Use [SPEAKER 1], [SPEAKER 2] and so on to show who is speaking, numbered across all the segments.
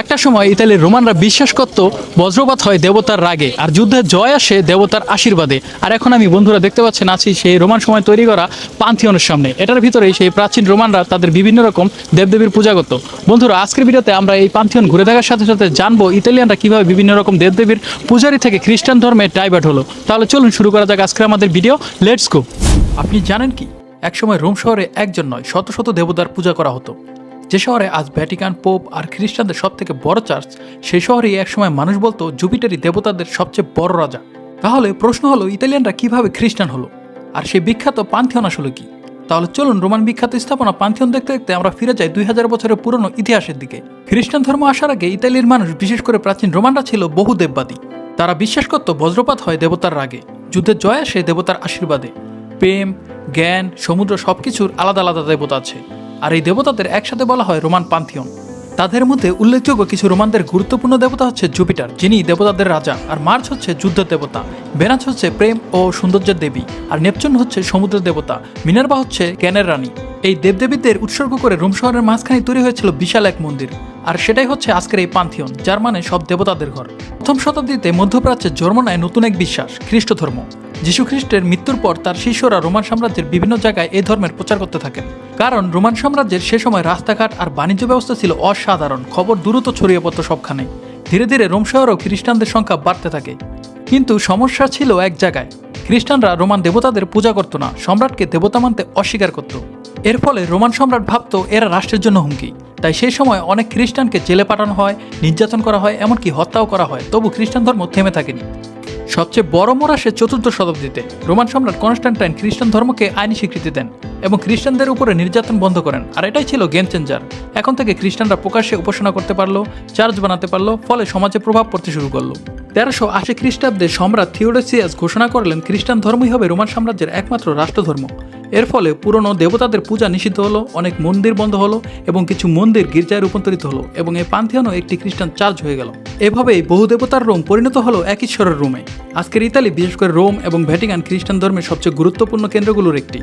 [SPEAKER 1] একটা সময় ইতালির রোমানরা বিশ্বাস করত বজ্রপাত হয় দেবতার রাগে, আর যুদ্ধে জয় আসে দেবতার আশীর্বাদে। আর এখন আমি বন্ধুরা দেখতে পাচ্ছেন, আছি সেই রোমান সময় তৈরি করা পান্থিয়নের সামনে। এটার ভিতরেই সেই প্রাচীন রোমানরা তাদের বিভিন্ন রকম দেবদেবীর পূজা করত। বন্ধুরা, আজকের ভিডিওতে আমরা এই পান্থিয়ন ঘুরে দেখার সাথে সাথে জানব ইতালিয়ানরা কীভাবে বিভিন্ন রকম দেবদেবীর পূজারি থেকে খ্রিস্টান ধর্মে ডাইভার্ট হলো। তাহলে চলুন শুরু করা যাক আজকে আমাদের ভিডিও। লেটস গো আপনি জানেন কি? একসময় রোম শহরে একজন নয়, শত শত দেবতার পূজা করা হতো। যে শহরে আজ ভ্যাটিকান, পোপ আর খ্রিস্টানদের সব থেকে বড় চার্চ, সেই শহরেই একসময় মানুষ বলতো জুপিটারই দেবতাদের সবচেয়ে বড় রাজা। তাহলে প্রশ্ন হলো, ইতালিয়ানরা কীভাবে খ্রিস্টান হলো? আর সেই বিখ্যাত পান্থিয়ন আসলে কি? তাহলে চলুন রোমান বিখ্যাত স্থাপনা পান্থিয়ন দেখতে দেখতে আমরা ফিরে যাই দুই হাজার বছরের পুরনো ইতিহাসের দিকে। খ্রিস্টান ধর্ম আসার আগে ইতালির মানুষ, বিশেষ করে প্রাচীন রোমানরা ছিল বহু দেববাদী। তারা বিশ্বাস করত বজ্রপাত হয় দেবতার রাগে যুদ্ধের জয় আসে দেবতার আশীর্বাদে। প্রেম, জ্ঞান, সমুদ্র সবকিছুর আলাদা আলাদা দেবতা আছে। আর এই দেবতাদের একসাথে বলা হয় রোমান পান্থিয়ন। তাদের মধ্যে উল্লেখযোগ্য কিছু রোমানদের গুরুত্বপূর্ণ দেবতা হচ্ছে জুপিটার, যিনি দেবতাদের রাজা, আর মার্চ হচ্ছে যুদ্ধের দেবতা বেনাচ হচ্ছে প্রেম ও সৌন্দর্যের দেবী, আর নেপচুন হচ্ছে সমুদ্রের দেবতা, মিনারবা হচ্ছে জ্ঞানের রানী। এই দেবদেবীদের উৎসর্গ করে রোম শহরের মাঝখানে তৈরি হয়েছিল বিশাল এক মন্দির, আর সেটাই হচ্ছে আজকের এই পান্থিয়ন, যার মানে সব দেবতাদের ঘর। প্রথম শতাব্দীতে মধ্যপ্রাচ্যের জন্ম নেয় নতুন এক বিশ্বাস খ্রিস্ট ধর্ম যীশু খ্রিস্টের মৃত্যুর পর তার শিষ্যরা রোমান সাম্রাজ্যের বিভিন্ন জায়গায় এই ধর্মের প্রচার করতে থাকেন কারণ রোমান সাম্রাজ্যের সে সময় রাস্তাঘাট আর বাণিজ্য ব্যবস্থা ছিল অসাধারণ, খবর দ্রুত ছড়িয়ে পড়তো সবখানে। ধীরে ধীরে রোম শহরেও খ্রিস্টানদের সংখ্যা বাড়তে থাকে। কিন্তু সমস্যা ছিল এক জায়গায়। খ্রিস্টানরা রোমান দেবতাদের পূজা করত না, সম্রাটকে দেবতা মানতে অস্বীকার করত। এর ফলে রোমান সম্রাট ভাবত এরা রাষ্ট্রের জন্য হুমকি। তাই সেই সময় অনেক খ্রিস্টানকে জেলে পাঠানো হয়, নির্যাতন করা হয়, এমনকি হত্যাও করা হয়। তবু খ্রিস্টান ধর্ম থেমে থাকেনি। সবচেয়ে বড় মোড় আসে চতুর্থ শতাব্দীতে। রোমান সম্রাট কনস্ট্যান্টাইন খ্রিস্টান ধর্মকে আইনি স্বীকৃতি দেন এবং খ্রিস্টানদের উপরে নির্যাতন বন্ধ করেন। আর এটাই ছিল গেম চেঞ্জার এখন থেকে খ্রিস্টানরা প্রকাশ্যে উপাসনা করতে পারল চার্চ বানাতে পারল, ফলে সমাজে প্রভাব পড়তে শুরু করল। তেরোশো আশি খ্রিস্টাব্দে সম্রাট থিওডোসিয়াস ঘোষণা করলেন, খ্রিস্টান ধর্মই হবে রোমান সাম্রাজ্যের একমাত্র রাষ্ট্রধর্ম। এর ফলে পুরনো দেবতাদের পূজা নিষিদ্ধ হলো, অনেক মন্দির বন্ধ হলো এবং কিছু মন্দির গির্জায় রূপান্তরিত হলো এবং এই পান্থিয়ানও একটি খ্রিস্টান চার্চ হয়ে গেল। এভাবেই বহু দেবতার রোম পরিণত হলো এক ঈশ্বরের রোমে। আজকের ইতালি, বিশেষ করে রোম এবং ভ্যাটিকান খ্রিস্টান ধর্মের সবচেয়ে গুরুত্বপূর্ণ কেন্দ্রগুলোর একটি।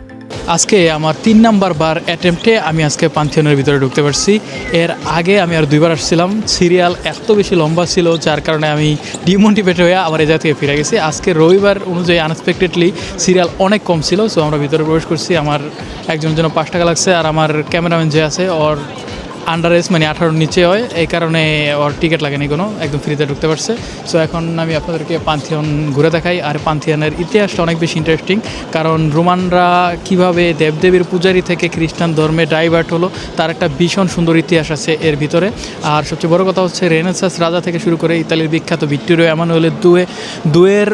[SPEAKER 1] আজকে আমার তিন নাম্বার বার অ্যাটেম্পটে আমি আজকে পান্থিয়নের ভিতরে ঢুকতে পারছি। এর আগে আমি আর দুইবার আসছিলাম। সিরিয়াল এত বেশি লম্বা ছিল, যার কারণে আমি ডিমোটিভেট হয়ে আমার জায়গা থেকে ফিরে গেছি। আজকে রবিবার অনুযায়ী আনএক্সপেক্টেডলি সিরিয়াল অনেক কম ছিল সো আমরা ভিতরে প্রবেশ করছি। আমার একজন জন্য পাঁচ টাকা লাগছে আর আমার ক্যামেরাম্যান যে আছে, ওর আন্ডার এজ মানে আঠারোর নিচে হয়, এই কারণে ওর টিকিট লাগেনি কোনো, একদম ফ্রিতে ঢুকতে পারছে। সো এখন আমি আপনাদেরকে পান্থিয়ন ঘুরে দেখাই, আর পান্থিয়নের ইতিহাসটা অনেক বেশি ইন্টারেস্টিং কারণ রোমানরা কীভাবে দেবদেবীর পূজারি থেকে খ্রিস্টান ধর্মে ডাইভার্ট হলো, তার একটা ভীষণ সুন্দর ইতিহাস আছে এর ভিতরে। আর সবচেয়ে বড় কথা হচ্ছে রেনেসাস রাজা থেকে শুরু করে ইতালির বিখ্যাত ভিক্টোরিয়া এমানুয়েলের দুয়ে, দুয়ের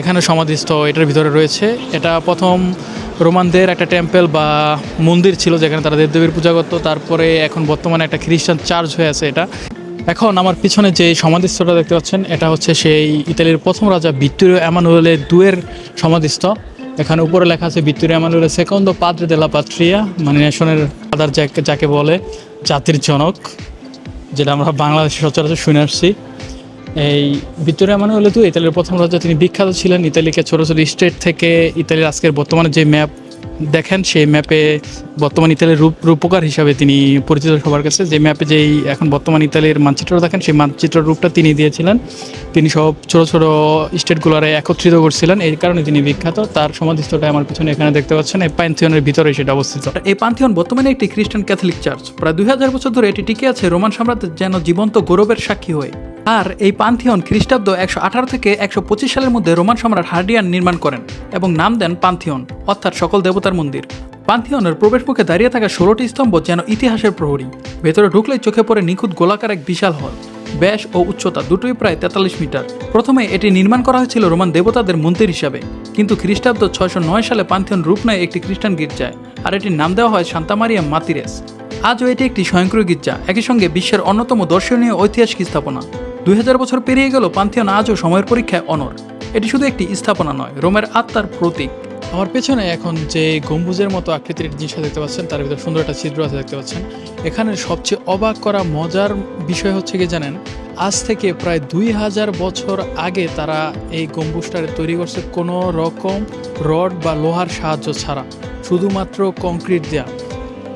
[SPEAKER 1] এখানে সমাধিস্থ এটার ভিতরে রয়েছে। এটা প্রথম রোমানদের একটা টেম্পল বা মন্দির ছিল যেখানে তারা দেবদেবীর পূজা করতো। তারপরে এখন বর্তমানে একটা খ্রিস্টান চার্চ হয়ে আছে এটা। এখন আমার পিছনে যে সমাধিস্থটা দেখতে পাচ্ছেন, এটা হচ্ছে সেই ইতালির প্রথম রাজা ভিক্টোরিও এমানুয়েলের দুয়ের সমাধিস্থ। এখানে উপরে লেখা আছে ভিক্টোরিয়া এমানুয়েলের সেকন্দ পাদ্রে দেলা পাত্রিয়া মানে নেশনের যাকে যাকে বলে জাতির জনক, যেটা আমরা বাংলাদেশে সচরাচর শুনে আসছি। এই ভিক্টোরিয়া মানে হলে তো ইতালির প্রথম রাজা, তিনি বিখ্যাত ছিলেন ইতালিকে ছোটো ছোটো স্টেট থেকে ইতালির আজকের বর্তমানে যে ম্যাপ দেখেন, সেই ম্যাপে বর্তমান ইতালির রূপ, রূপকার হিসাবে তিনি পরিচিত সবার কাছে। যে ম্যাপে যেই এখন বর্তমান ইতালির মানচিত্র দেখেন, সেই মানচিত্র রূপটা তিনি দিয়েছিলেন। তিনি সব ছোট ছোট স্টেটগুলোরে একত্রিত করছিলেন, এই কারণে তিনি বিখ্যাত। তার সমাধিস্থটা আমার পিছনে এখানে দেখতে পাচ্ছেন, এই পান্থিয়নের ভিতরে সেটা অবস্থিত। এই পান্থিয়ন বর্তমানে একটি খ্রিস্টান ক্যাথলিক চার্চ। প্রায় দুই হাজার বছর ধরে এটি টিকে আছে, রোমান সাম্রাজ্যের যেন জীবন্ত গৌরবের সাক্ষী হয়ে। আর এই পান্থিয়ন খ্রিস্টাব্দ একশো আঠারো থেকে একশো পঁচিশ সালের মধ্যে রোমান সম্রাট হার্ডিয়ান নির্মাণ করেন এবং নাম দেন পান্থিয়ন, অর্থাৎ সকল দেবতার মন্দির। পান্থিয়নের প্রবেশ মুখে দাঁড়িয়ে থাকা ষোলোটি স্তম্ভ যেন ইতিহাসের প্রহরী। ভেতরে ঢুকলে চোখে পড়ে নিখুঁত গোলাকার এক বিশাল হল। ব্যাস ও উচ্চতা দুটোই প্রায় তেতাল্লিশ মিটার। প্রথমে এটি নির্মাণ করা হয়েছিল রোমান দেবতাদের মন্দির হিসাবে। কিন্তু খ্রিস্টাব্দ ছয়শো নয় সালে পান্থিয়ন রূপ নেয় একটি খ্রিস্টান গির্জায়, আর এটির নাম দেওয়া হয় সান্তামারিয়া মাতিরেস। আজও এটি একটি স্বয়ংক্রিয় গির্জা, একই সঙ্গে বিশ্বের অন্যতম দর্শনীয় ঐতিহাসিক স্থাপনা। দুই হাজার বছর পেরিয়ে গেল, পান্থিয়ন আজও সময়ের পরীক্ষায় অনর এটি শুধু একটি স্থাপনা নয়, রোমের আত্মার প্রতীক। আমার পেছনে এখন যে গম্বুজের মতো আকৃতির জিনিসটা দেখতে পাচ্ছেন, তার ভিতরে সুন্দর একটা ছিদ্র আছে দেখতে পাচ্ছেন। এখানে সবচেয়ে অবাক করা মজার বিষয় হচ্ছে কি জানেন, আজ থেকে প্রায় দুই হাজার বছর আগে তারা এই গম্বুজটারে তৈরি করছে কোনো রকম রড বা লোহার সাহায্য ছাড়া, শুধুমাত্র কংক্রিট দেওয়া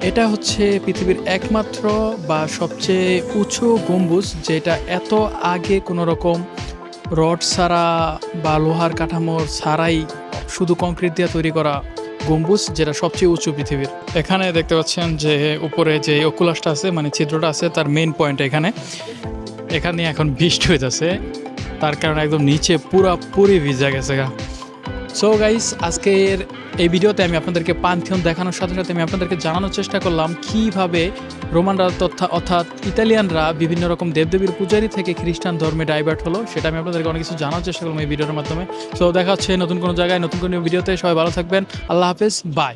[SPEAKER 1] এটা হচ্ছে পৃথিবীর একমাত্র বা সবচেয়ে উঁচু গম্বুজ যেটা এত আগে কোনো রকম রড ছাড়া বা লোহার কাঠামোর ছাড়াই শুধু কংক্রিট দিয়ে তৈরি করা গম্বুজ যেটা সবচেয়ে উঁচু পৃথিবীর। এখানে দেখতে পাচ্ছেন যে উপরে যে অকুলাসটা আছে মানে ছিদ্রটা আছে, তার মেইন পয়েন্ট এখানে। এখানে এখন বৃষ্টি হইতেছে, তার কারণে একদম নিচে পুরাপুরি ভিজা গেছে গা। সো গাইস আজকের এই ভিডিওতে আমি আপনাদেরকে পান্থিয়ন দেখানোর সাথে সাথে আমি আপনাদেরকে জানানোর চেষ্টা করলাম কীভাবে রোমানরা তথা অর্থাৎ ইতালিয়ানরা বিভিন্ন রকম দেবদেবীর পূজারি থেকে খ্রিস্টান ধর্মে ডাইভার্ট হলো, সেটা আমি আপনাদেরকে অনেক কিছু জানার চেষ্টা করলাম এই ভিডিওর মাধ্যমে। সো দেখা হচ্ছে নতুন কোনো জায়গায়, নতুন কোনো ভিডিওতে। সবাই ভালো থাকবেন। আল্লাহ হাফেজ। বাই